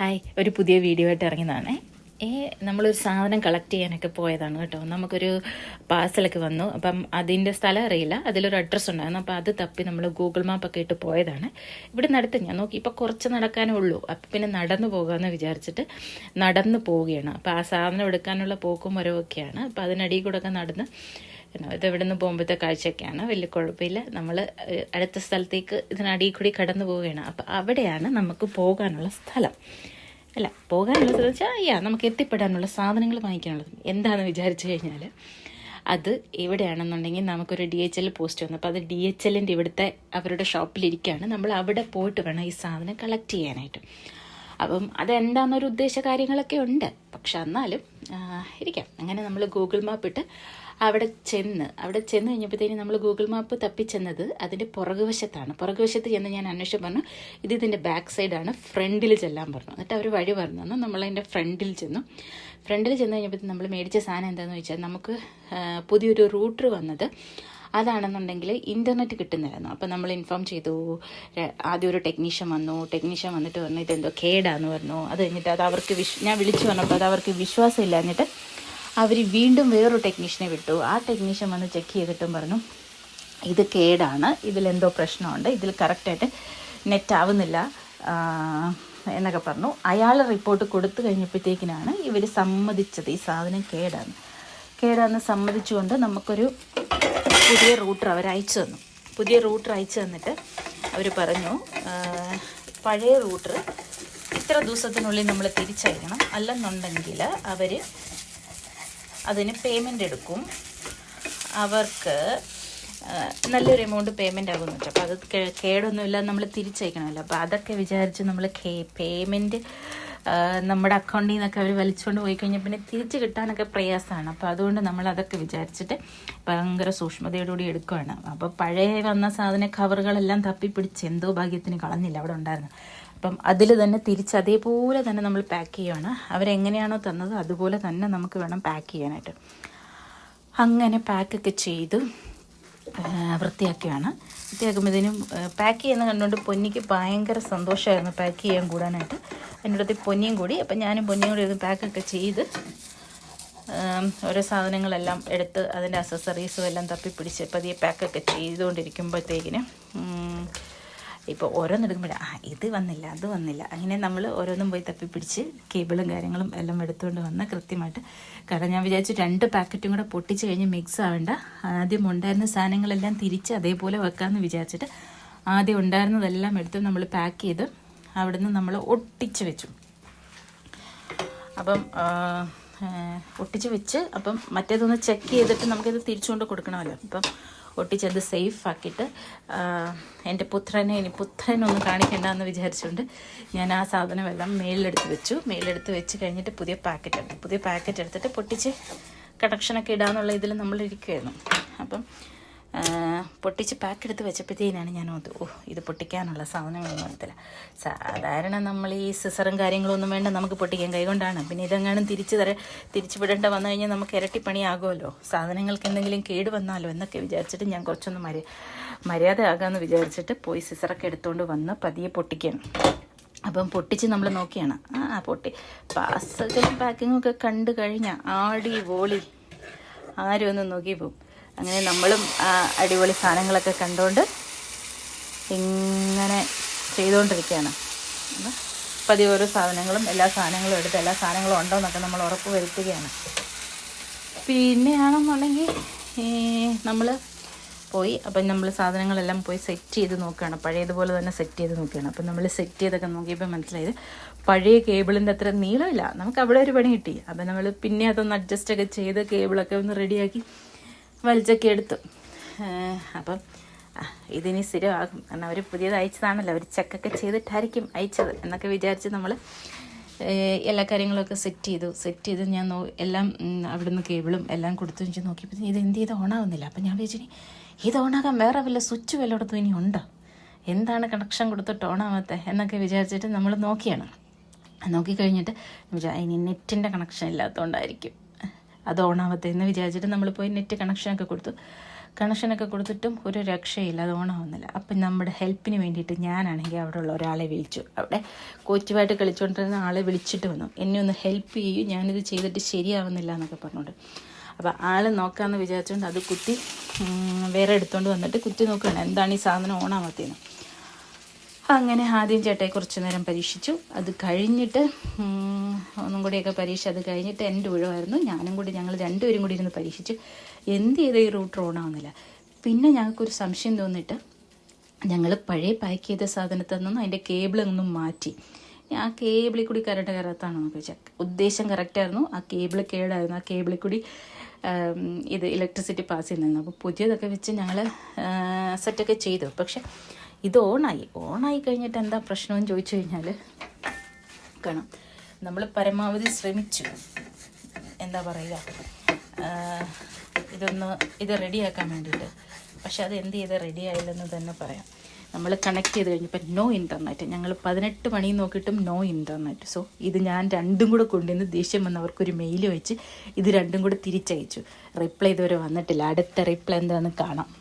Hi ഒരു പുതിയ video ആയിട്ട് ഇറങ്ങിയതാണേ. ഏ നമ്മളൊരു സാധനം കളക്ട് ചെയ്യാനൊക്കെ പോയതാണ് കേട്ടോ. നമുക്കൊരു പാഴ്സലൊക്കെ വന്നു. അപ്പം അതിന്റെ സ്ഥലം അറിയില്ല. അതിലൊരു അഡ്രസ്സ് ഉണ്ടായിരുന്നു. അപ്പം അത് തപ്പി നമ്മൾ ഗൂഗിൾ മാപ്പൊക്കെ ഇട്ട് പോയതാണ്. ഇവിടെ നടത്ത് ഞാൻ നോക്കി. ഇപ്പം കുറച്ച് നടക്കാനേ ഉള്ളൂ. അപ്പം പിന്നെ നടന്നു പോകാമെന്ന് വിചാരിച്ചിട്ട് നടന്നു പോവുകയാണ്. അപ്പം ആ സാധനം എടുക്കാനുള്ള പോക്കും വരവൊക്കെയാണ്. അപ്പം അതിനടിയിൽ കൂടെ ഒക്കെ നടന്ന് ഇത് ഇവിടെ നിന്ന് പോകുമ്പോഴത്തെ കാഴ്ചയൊക്കെയാണ്. വലിയ കുഴപ്പമില്ല. നമ്മൾ അടുത്ത സ്ഥലത്തേക്ക് ഇതിനടിയിൽ കൂടി കടന്നു പോവുകയാണ്. അപ്പം അവിടെയാണ് നമുക്ക് പോകാനുള്ള സ്ഥലം. അല്ല പോകാനുള്ള സ്ഥലം വെച്ചാൽ യാ നമുക്ക് എത്തിപ്പെടാനുള്ള സാധനങ്ങൾ വാങ്ങിക്കാനുള്ളത്. എന്താണെന്ന് വിചാരിച്ചു കഴിഞ്ഞാൽ അത് എവിടെയാണെന്നുണ്ടെങ്കിൽ നമുക്കൊരു ഡി എച്ച് എൽ പോസ്റ്റ് വന്നു. അപ്പോൾ അത് ഡി എച്ച് എല്ലിന്റെ ഇവിടുത്തെ അവരുടെ ഷോപ്പിലിരിക്കുകയാണ് നമ്മൾ അവിടെ പോയിട്ട് വേണം ഈ സാധനം കളക്ട് ചെയ്യാനായിട്ട്. അപ്പം അതെന്താണെന്നൊരു ഉദ്ദേശ കാര്യങ്ങളൊക്കെ ഉണ്ട്. പക്ഷെ എന്നാലും ഇരിക്കാം. അങ്ങനെ നമ്മൾ ഗൂഗിൾ മാപ്പ് ഇട്ട് അവിടെ ചെന്ന് അവിടെ ചെന്ന് കഴിഞ്ഞപ്പോഴത്തേനും നമ്മൾ ഗൂഗിൾ മാപ്പ് തപ്പിച്ചെന്നത് അതിന്റെ പുറകുവശത്താണ്. പുറകുവശത്ത് ചെന്ന് ഞാൻ അന്വേഷിച്ച് പറഞ്ഞു ഇത് ഇതിന്റെ ബാക്ക് സൈഡാണ് ഫ്രണ്ടിൽ ചെല്ലാൻ പറഞ്ഞു. എന്നിട്ട് അവർ വഴി പറഞ്ഞു തന്നു. നമ്മൾ അതിന്റെ ഫ്രണ്ടിൽ ചെന്നു. ഫ്രണ്ടിൽ ചെന്ന് കഴിഞ്ഞപ്പോൾ നമ്മൾ മേടിച്ച സാധനം എന്താണെന്ന് വെച്ചാൽ നമുക്ക് പുതിയൊരു റൂട്ടർ വന്നത് അതാണെന്നുണ്ടെങ്കിൽ ഇന്റർനെറ്റ് കിട്ടുന്നില്ലായിരുന്നു അപ്പോൾ നമ്മൾ ഇൻഫോം ചെയ്തു ആദ്യം ഒരു ടെക്നീഷ്യൻ വന്നു. ടെക്നീഷ്യൻ വന്നിട്ട് പറഞ്ഞു ഇതെന്തോ കേടാന്ന് പറഞ്ഞു. അത് കഴിഞ്ഞിട്ട് അത് അവർക്ക് വിശ് ഞാൻ വിളിച്ചു പറഞ്ഞപ്പോൾ അത് അവർക്ക് വിശ്വാസം ഇല്ലാഞ്ഞിട്ട് അവർ വീണ്ടും വേറൊരു ടെക്നീഷ്യനെ വിട്ടു. ആ ടെക്നീഷ്യൻ വന്ന് ചെക്ക് ചെയ്തിട്ടും പറഞ്ഞു ഇത് കേടാണ്. ഇതിലെന്തോ പ്രശ്നമുണ്ട്. ഇതിൽ കറക്റ്റായിട്ട് നെറ്റ് ആവുന്നില്ല. എന്നൊക്കെ പറഞ്ഞു. അയാൾ റിപ്പോർട്ട് കൊടുത്തു കഴിഞ്ഞപ്പോഴത്തേക്കിനാണ് ഇവർ സമ്മതിച്ചത് ഈ സാധനം കേടാണ്. കേടാന്ന് സമ്മതിച്ചുകൊണ്ട് നമുക്കൊരു പുതിയ റൂട്ടർ അവർ അയച്ചു തന്നു. പുതിയ റൂട്ടർ അയച്ചു തന്നിട്ട് അവർ പറഞ്ഞു പഴയ റൂട്ടർ ഇത്ര ദിവസത്തിനുള്ളിൽ നമ്മൾ തിരിച്ചയക്കണം. അല്ലെന്നുണ്ടെങ്കിൽ അവർ അതിന് പേയ്മെന്റ് എടുക്കും. അവർക്ക് നല്ലൊരു എമൗണ്ട് പേയ്മെന്റ് ആകുമെന്ന് വെച്ചാൽ അപ്പോൾ അത് കേടൊന്നുമില്ല നമ്മൾ തിരിച്ചയക്കണമല്ലോ. അപ്പോൾ അതൊക്കെ വിചാരിച്ച് നമ്മൾ പേയ്മെന്റ് നമ്മുടെ അക്കൗണ്ടിൽ നിന്നൊക്കെ അവർ വലിച്ചുകൊണ്ട് പോയി കഴിഞ്ഞാൽ പിന്നെ തിരിച്ച് കിട്ടാനൊക്കെ പ്രയാസമാണ് അപ്പോൾ അതുകൊണ്ട് നമ്മൾ അതൊക്കെ വിചാരിച്ചിട്ട് ഭയങ്കര സൂക്ഷ്മതയോടുകൂടി എടുക്കുകയാണ് അപ്പോൾ പഴയ വന്ന സാധന കവറുകളെല്ലാം തപ്പിപ്പിടിച്ച് എന്തോ ഭാഗ്യത്തിന് കളഞ്ഞില്ല അവിടെ ഉണ്ടായിരുന്നു അപ്പം അതിൽ തന്നെ തിരിച്ച് അതേപോലെ തന്നെ നമ്മൾ പാക്ക് ചെയ്യുകയാണ് അവരെങ്ങനെയാണോ തന്നത് അതുപോലെ തന്നെ നമുക്ക് വേണം പാക്ക് ചെയ്യാനായിട്ട്. അങ്ങനെ പാക്കൊക്കെ ചെയ്ത് വൃത്തിയാക്കിയാണ്. വൃത്തിയാക്കുമ്പോഴത്തേനും പാക്ക് ചെയ്യുന്ന കണ്ടുകൊണ്ട് പൊന്നിക്ക് ഭയങ്കര സന്തോഷമായിരുന്നു പാക്ക് ചെയ്യാൻ കൂടാനായിട്ട്. എന്റെ അടുത്ത് പൊന്നിയും കൂടി. അപ്പം ഞാനും പൊന്നിയും കൂടി ഇരുന്ന് പാക്കൊക്കെ ചെയ്ത് ഓരോ സാധനങ്ങളെല്ലാം എടുത്ത് അതിന്റെ അസസറീസും എല്ലാം തപ്പിപ്പിടിച്ച് പതിയെ പാക്കൊക്കെ ചെയ്തുകൊണ്ടിരിക്കുമ്പോഴത്തേക്കിന് ഇപ്പോൾ ഓരോന്ന് എടുക്കുമ്പോൾ ആ ഇത് വന്നില്ല അത് വന്നില്ല. അങ്ങനെ നമ്മൾ ഓരോന്നും പോയി തപ്പിപ്പിടിച്ച് കേബിളും കാര്യങ്ങളും എല്ലാം എടുത്തുകൊണ്ട് വന്ന് കൃത്യമായിട്ട് കാരണം ഞാൻ വിചാരിച്ചു രണ്ട് പാക്കറ്റും കൂടെ പൊട്ടിച്ച് കഴിഞ്ഞ് മിക്സ് ആവേണ്ട. ആദ്യം ഉണ്ടായിരുന്ന സാധനങ്ങളെല്ലാം തിരിച്ച് അതേപോലെ വെക്കാമെന്ന് വിചാരിച്ചിട്ട് ആദ്യം ഉണ്ടായിരുന്നതെല്ലാം എടുത്ത് നമ്മൾ പാക്ക് ചെയ്ത് അവിടുന്ന് നമ്മൾ ഒട്ടിച്ച് വെച്ചു. അപ്പം ഒട്ടിച്ച് വെച്ച് അപ്പം മറ്റേതൊന്ന് ചെക്ക് ചെയ്തിട്ട് നമുക്കിത് തിരിച്ചുകൊണ്ട് കൊടുക്കണമല്ലോ. അപ്പം ഒട്ടിച്ചത് സേഫ് ആക്കിയിട്ട് എന്റെ പുത്രനെ ഇനി പുത്രനൊന്നും കാണിക്കണ്ടെന്ന് വിചാരിച്ചുകൊണ്ട് ഞാൻ ആ സാധനമെല്ലാം മേളിലെടുത്ത് വെച്ചു. മേളിലെടുത്ത് വെച്ച് കഴിഞ്ഞിട്ട് പുതിയ പാക്കറ്റ് എടുത്തു പുതിയ പാക്കറ്റ് എടുത്തിട്ട് പൊട്ടിച്ച് കണക്ഷനൊക്കെ ഇടാന്നുള്ള ഇതിൽ നമ്മൾ ഇരിക്കുമായിരുന്നു അപ്പം പൊട്ടിച്ച് പാക്ക് എടുത്ത് വെച്ചപ്പോഴത്തേനാണ് ഞാൻ ഓ ഇത് പൊട്ടിക്കാനുള്ള സാധനമൊന്നും എടുത്തില്ല സാധാരണ നമ്മൾ ഈ സിസറും കാര്യങ്ങളൊന്നും വേണ്ട നമുക്ക് പൊട്ടിക്കാൻ കൈകൊണ്ടാണ്. പിന്നെ ഇതെങ്ങാനും തിരിച്ച് തര തിരിച്ചു വിടേണ്ട വന്നു കഴിഞ്ഞാൽ നമുക്ക് ഇരട്ടിപ്പണിയാകുമല്ലോ. സാധനങ്ങൾക്ക് എന്തെങ്കിലും കേട് വന്നാലോ എന്നൊക്കെ വിചാരിച്ചിട്ട് ഞാൻ കുറച്ചൊന്ന് മര്യ മര്യാദയാകാമെന്ന് വിചാരിച്ചിട്ട് പോയി സിസറൊക്കെ എടുത്തുകൊണ്ട് വന്ന് പതിയെ പൊട്ടിക്കണം അപ്പം പൊട്ടിച്ച് നമ്മൾ നോക്കിയാണ്. ആ പൊട്ടി. പാസ്സും പാക്കിങ്ങും ഒക്കെ കണ്ടു കഴിഞ്ഞാൽ ആടി വോളി. ആരും ഒന്ന് നോക്കി അങ്ങനെ നമ്മളും അടിപൊളി സാധനങ്ങളൊക്കെ കണ്ടുകൊണ്ട് ഇങ്ങനെ ചെയ്തുകൊണ്ടിരിക്കുകയാണ് പതിവ് ഓരോ സാധനങ്ങളും എല്ലാ സാധനങ്ങളും എടുത്ത് എല്ലാ സാധനങ്ങളും ഉണ്ടോ എന്നൊക്കെ നമ്മൾ ഉറപ്പ് വരുത്തുകയാണ്. പിന്നെയാണെന്നുണ്ടെങ്കിൽ നമ്മൾ പോയി അപ്പം നമ്മൾ സാധനങ്ങളെല്ലാം പോയി സെറ്റ് ചെയ്ത് നോക്കുകയാണ്. പഴയതുപോലെ തന്നെ സെറ്റ് ചെയ്ത് നോക്കുകയാണ്. അപ്പം നമ്മൾ സെറ്റ് ചെയ്തൊക്കെ നോക്കിയപ്പോൾ മനസ്സിലായത് പഴയ കേബിളിന്റെ അത്ര നീളമില്ല. നമുക്ക് അവിടെ ഒരു പണി കിട്ടി. അപ്പം നമ്മൾ പിന്നെ അതൊന്ന് അഡ്ജസ്റ്റ് ഒക്കെ ചെയ്ത് കേബിളൊക്കെ ഒന്ന് റെഡിയാക്കി വലിച്ചൊക്കെ എടുത്തു. അപ്പം ഇതിനി സ്ഥിരമാകും. കാരണം അവർ പുതിയത് അയച്ചതാണല്ലോ. അവർ ചെക്കൊക്കെ ചെയ്തിട്ടായിരിക്കും അയച്ചത് എന്നൊക്കെ വിചാരിച്ച് നമ്മൾ എല്ലാ കാര്യങ്ങളൊക്കെ സെറ്റ് ചെയ്തു. സെറ്റ് ചെയ്ത് ഞാൻ നോ എല്ലാം അവിടുന്ന് കേബിളും എല്ലാം കൊടുത്തു. വെച്ച് നോക്കിയപ്പോൾ ഇത് എന്ത് ചെയ്ത് ഓണാവുന്നില്ല. അപ്പം ഞാൻ വിചാരിച്ചു ഇത് ഓണാകാൻ വേറെ വല്ല സ്വിച്ച് വല്ലയിടത്തും ഇനി ഉണ്ടോ? എന്താണ് കണക്ഷൻ കൊടുത്തിട്ട് ഓണാവാത്ത എന്നൊക്കെ വിചാരിച്ചിട്ട് നമ്മൾ നോക്കിയാണ്. നോക്കിക്കഴിഞ്ഞിട്ട് വിചാ ഇനി നെറ്റിന്റെ കണക്ഷൻ ഇല്ലാത്തതുകൊണ്ടായിരിക്കും അത് ഓണാവത്തെ എന്ന് വിചാരിച്ചിട്ട് നമ്മൾ പോയി നെറ്റ് കണക്ഷനൊക്കെ കൊടുത്തു. കണക്ഷനൊക്കെ കൊടുത്തിട്ടും ഒരു രക്ഷയില്ല അത് ഓണാവുന്നില്ല അപ്പം നമ്മുടെ ഹെൽപ്പിന് വേണ്ടിയിട്ട് ഞാനാണെങ്കിൽ അവിടെ ഉള്ള ഒരാളെ വിളിച്ചു. അവിടെ കോച്ചുമായിട്ട് കളിച്ചുകൊണ്ടിരുന്ന ആളെ വിളിച്ചിട്ട് വന്നു. എന്നെ ഒന്ന് ഹെൽപ്പ് ചെയ്യൂ ഞാനിത് ചെയ്തിട്ട് ശരിയാവുന്നില്ല എന്നൊക്കെ പറഞ്ഞുകൊണ്ട് അപ്പോൾ ആൾ നോക്കാമെന്ന് വിചാരിച്ചുകൊണ്ട് അത് കുത്തി വേറെ എടുത്തുകൊണ്ട് വന്നിട്ട് കുത്തി നോക്കുകയാണ് എന്താണ് ഈ സാധനം ഓണാവാത്തതെന്ന് അങ്ങനെ ആദ്യം ചേട്ടയെ കുറച്ച് നേരം പരീക്ഷിച്ചു. അത് കഴിഞ്ഞിട്ട് ഒന്നും കൂടിയൊക്കെ പരീക്ഷ അത് കഴിഞ്ഞിട്ട് എന്റെ ഒഴിവായിരുന്നു ഞാനും കൂടി ഞങ്ങൾ രണ്ടുപേരും കൂടി ഇരുന്ന് പരീക്ഷിച്ചു. എന്ത് ചെയ്ത ഈ റൂട്ടർ ഓണാവുന്നില്ല പിന്നെ ഞങ്ങൾക്കൊരു സംശയം തോന്നിയിട്ട് ഞങ്ങൾ പഴയ പാക്ക് ചെയ്ത സാധനത്തിൽ നിന്നും അതിന്റെ കേബിൾ ഒന്നും മാറ്റി. ആ കേബിളിൽ കൂടി കറണ്ട് കയറാത്താണോ എന്ന് ചോദിച്ചാൽ ഉദ്ദേശം കറക്റ്റായിരുന്നു ആ കേബിൾ കേടായിരുന്നു. ആ കേബിളിൽ കൂടി ഇത് ഇലക്ട്രിസിറ്റി പാസ് ചെയ്യുന്നതായിരുന്നു അപ്പോൾ പുതിയതൊക്കെ വെച്ച് ഞങ്ങൾ സെറ്റൊക്കെ ചെയ്തു. പക്ഷെ ഇത് ഓണായി. ഓണായി കഴിഞ്ഞിട്ട് എന്താ പ്രശ്നമെന്ന് ചോദിച്ചു കഴിഞ്ഞാൽ കാണാം. നമ്മൾ പരമാവധി ശ്രമിച്ചു. എന്താ പറയുക? ഇതൊന്ന് ഇത് റെഡിയാക്കാൻ വേണ്ടിയിട്ട്. പക്ഷെ അത് എന്ത് ചെയ്ത് റെഡി ആയില്ലെന്ന് തന്നെ പറയാം. നമ്മൾ കണക്ട് ചെയ്ത് കഴിഞ്ഞപ്പോൾ നോ ഇന്റർനെറ്റ്. ഞങ്ങൾ പതിനെട്ട് മണി നോക്കിയിട്ടും നോ ഇന്റർനെറ്റ്. സോ ഇത് ഞാൻ രണ്ടും കൂടെ കൊണ്ടുവന്ന് ദേഷ്യം വന്നവർക്കൊരു മെയിൽ വെച്ച് ഇത് രണ്ടും കൂടെ തിരിച്ചയച്ചു. റിപ്ലൈ ഇതുവരെ വന്നിട്ടില്ല. അടുത്ത റിപ്ലൈ എന്താണെന്ന് കാണാം.